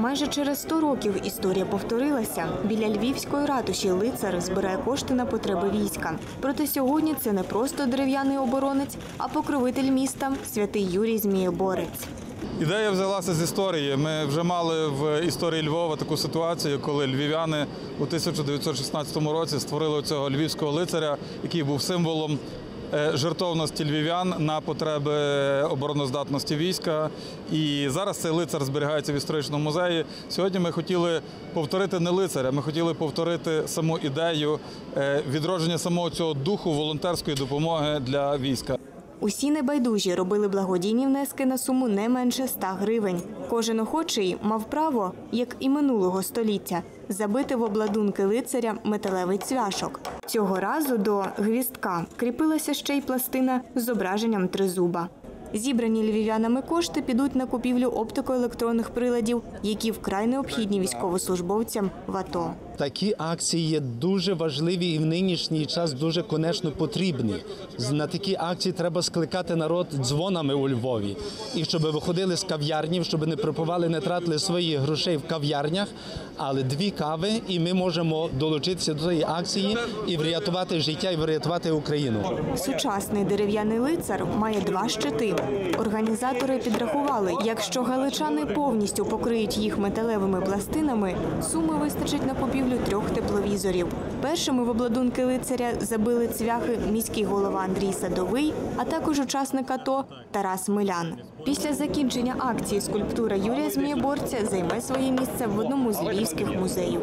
Майже через 100 років історія повторилася. Біля львівської ратуші лицар збирає кошти на потреби війська. Проте сьогодні це не просто дерев'яний оборонець, а покровитель міста святий Юрій Змієборець. Ідея взялася з історії. Ми вже мали в історії Львова таку ситуацію, коли львів'яни у 1916 році створили цього львівського лицаря, який був символом жертовності львів'ян на потреби обороноздатності війська. І зараз цей лицар зберігається в історичному музеї. Сьогодні ми хотіли повторити не лицаря, ми хотіли повторити саму ідею е, відродження самого цього духу волонтерської допомоги для війська. Усі небайдужі робили благодійні внески на суму не менше 100 гривень. Кожен охочий мав право, як і минулого століття, забити в обладунки лицаря металевий цвяшок. Цього разу до гвістка кріпилася ще й пластина з зображенням тризуба. Зібрані львів'янами кошти підуть на купівлю оптико-електронних приладів, які вкрай необхідні військовослужбовцям в АТО. Такі акції є дуже важливі і в нинішній час дуже конечно потрібні. На такі акції треба скликати народ дзвонами у Львові. І щоб виходили з кав'ярні, щоб не пропивали, не тратили свої грошей в кав'ярнях, але дві кави, і ми можемо долучитися до цієї акції і врятувати життя, і врятувати Україну. Сучасний дерев'яний лицар має два щити. Організатори підрахували, якщо галичани повністю покриють їх металевими пластинами, суми вистачить на купівлю трьох тепловізорів. Першими в обладунки лицаря забили цвяхи міський голова Андрій Садовий, а також учасник АТО Тарас Милян. Після закінчення акції скульптура Юрія Змієборця займе своє місце в одному з львівських музеїв.